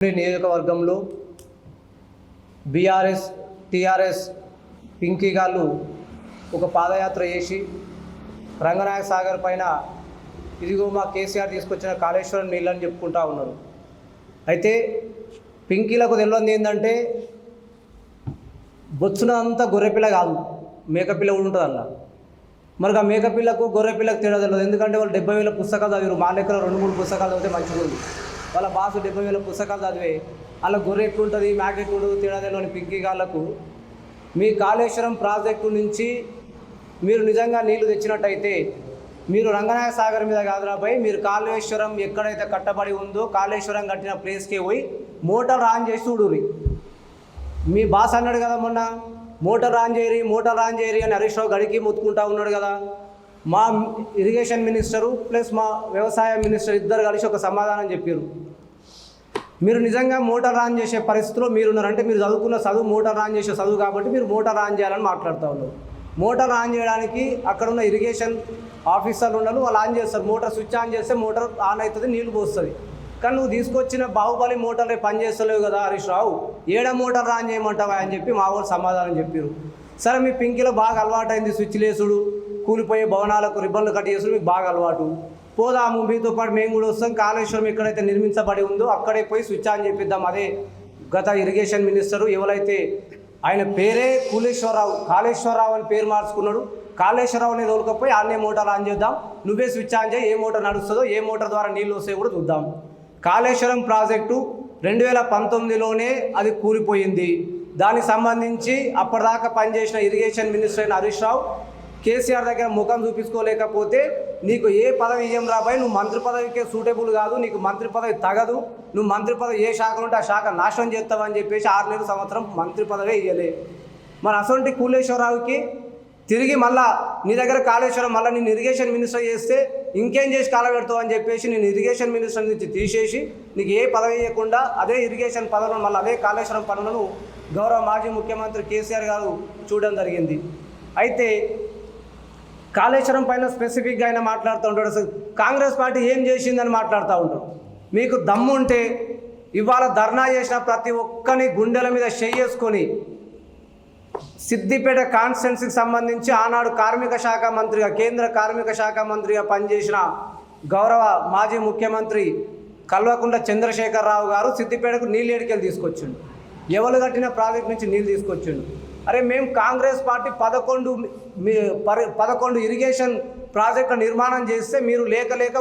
నియోజకవర్గంలో BRS TRS Pinky గాళ్ళు ఒక పాదయాత్ర చేసి రంగనాయక సాగర్ పైన ఇదిగో మా కేసీఆర్ తీసుకొచ్చిన కాళేశ్వరం నీళ్ళని చెప్పుకుంటా ఉన్నారు. అయితే పింకీలకు తెలియంది ఏంటంటే బొచ్చునంతా గొర్రెపిల్ల కాదు మేకపిల్ల కూడా ఉంటుంది అలా మరి ఆ మేకపిల్లకు గొర్రెపిల్లకు తేడా తెలియదు ఎందుకంటే వాళ్ళు డెబ్బై వేల పుస్తకాలు చదివారు మా లెక్కలో రెండు మూడు పుస్తకాలు చదివితే మంచిగా ఉంది వాళ్ళ బాసు డెబ్బై వేల పుస్తకాలు చదివే అలా గొర్రె ఎట్లుంటుంది ఉంటుంది మేక ఎక్కువ ఉంటుంది తేడా గాళ్ళకు మీ కాళేశ్వరం ప్రాజెక్టు నుంచి మీరు నిజంగా నీళ్ళు తెచ్చినట్టయితే మీరు రంగనాయక సాగర్ మీద కాదురాపై మీరు కాళేశ్వరం ఎక్కడైతే కట్టబడి ఉందో కాళేశ్వరం కట్టిన ప్లేస్కి పోయి మోటార్ ఆన్ చేసి చూడుర్రి. మీ బాస్ అన్నాడు కదా మొన్న మోటార్ ఆన్ చేయరి మోటార్ ఆన్ చేయరి అని హరీష్ రావు గడికి మొత్తుకుంటా ఉన్నాడు కదా. మా ఇరిగేషన్ మినిస్టరు ప్లస్ మా వ్యవసాయ మినిస్టర్ ఇద్దరు కలిసి ఒక సమాధానం చెప్పారు మీరు నిజంగా మోటార్ ఆన్ చేసే పరిస్థితిలో మీరున్నారంటే మీరు చదువుకున్న చదువు మోటార్ ఆన్ చేసే చదువు కాబట్టి మీరు మోటార్ ఆన్ చేయాలని మాట్లాడుతూ ఉన్నారు. మోటార్ ఆన్ చేయడానికి అక్కడ ఉన్న ఇరిగేషన్ ఆఫీసర్లు ఉండరు వాళ్ళు ఆన్ చేస్తారు. మోటార్ స్విచ్ ఆన్ చేస్తే మోటార్ ఆన్ అవుతుంది నీళ్ళు పోస్తుంది. కానీ నువ్వు తీసుకొచ్చిన బాహుబలి మోటార్ పని చేస్తలేవు కదా హరీష్ రావు. ఏడ మోటార్ ఆన్ చేయమంటావా అని చెప్పి మా వాళ్ళు సమాధానం చెప్పారు సరే మీ పింకిలో బాగా అలవాటైంది స్విచ్ లేసుడు. కూలిపోయే భవనాలకు రిబ్బన్లు కట్ చేసుడు మీకు బాగా అలవాటు. పోదాము. మీతో పాటు మేము కూడా వస్తాం. కాళేశ్వరం ఎక్కడైతే నిర్మించబడి ఉందో అక్కడే పోయి స్విచ్ ఆన్ చేపిద్దాం. అదే గత ఇరిగేషన్ మినిస్టరు ఎవరైతే ఆయన పేరే కూలేశ్వరరావు కాళేశ్వరరావు అని పేరు మార్చుకున్నాడు. కాళేశ్వరరావు అనేది ఓలకపోయి ఆన్నే మోటార్ ఆన్ చేద్దాం. నువ్వే స్విచ్ ఆన్ చేయి. ఏ మోటార్ నడుస్తుందో ఏ మోటార్ ద్వారా నీళ్ళు వస్తాయో కూడా చూద్దాం. కాళేశ్వరం ప్రాజెక్టు రెండు వేల పంతొమ్మిదిలోనే అది కూలిపోయింది. దానికి సంబంధించి అప్పటిదాకా పనిచేసిన ఇరిగేషన్ మినిస్టర్ అయిన హరీష్ రావు కేసీఆర్ దగ్గర ముఖం చూపించుకోలేకపోతే నీకు ఏ పదవి ఇయ్యం రాబాయి నువ్వు మంత్రి పదవికే సూటబుల్ కాదు నీకు మంత్రి పదవి తగదు నువ్వు మంత్రి పదవి ఏ శాఖ ఉంటే ఆ శాఖ నాశనం చేస్తావని చెప్పేసి ఆరు నెలల సంవత్సరం మంత్రి పదవే ఇయ్యలే. మరి అసొంటి కూలేశ్వరరావుకి తిరిగి మళ్ళా నీ దగ్గర కాళేశ్వరం మళ్ళీ నేను ఇరిగేషన్ మినిస్టర్ చేస్తే ఇంకేం చేసి కాలబెడతావు అని చెప్పేసి నేను ఇరిగేషన్ మినిస్టర్ నుంచి తీసేసి నీకు ఏ పదవి ఇవ్వకుండా అదే ఇరిగేషన్ పదవులను మళ్ళీ అదే కాళేశ్వరం పనులను గౌరవ మాజీ ముఖ్యమంత్రి కేసీఆర్ గారు చూడడం జరిగింది. అయితే కాళేశ్వరం పైన స్పెసిఫిక్గా ఆయన మాట్లాడుతూ ఉంటాడు. అసలు కాంగ్రెస్ పార్టీ ఏం చేసిందని మాట్లాడుతూ ఉంటాడు. మీకు దమ్ము ఉంటే ఇవాళ ధర్నా చేసిన ప్రతి ఒక్కని గుండెల మీద చేసుకొని సిద్దిపేట కాన్స్టెన్సీకి సంబంధించి ఆనాడు కార్మిక శాఖ మంత్రిగా కేంద్ర కార్మిక శాఖ మంత్రిగా పనిచేసిన గౌరవ మాజీ ముఖ్యమంత్రి కల్వకుంట్ల చంద్రశేఖరరావు గారు సిద్దిపేటకు నీళ్ళు ఎడికెళ్ళి తీసుకొచ్చిండు. ఎవరు కట్టిన ప్రాజెక్ట్ నుంచి నీళ్ళు తీసుకొచ్చిండు. అరే మేము కాంగ్రెస్ పార్టీ పదకొండు మీ- పదకొండు ఇరిగేషన్ ప్రాజెక్టుల నిర్మాణం చేస్తే మీరు లేక లేక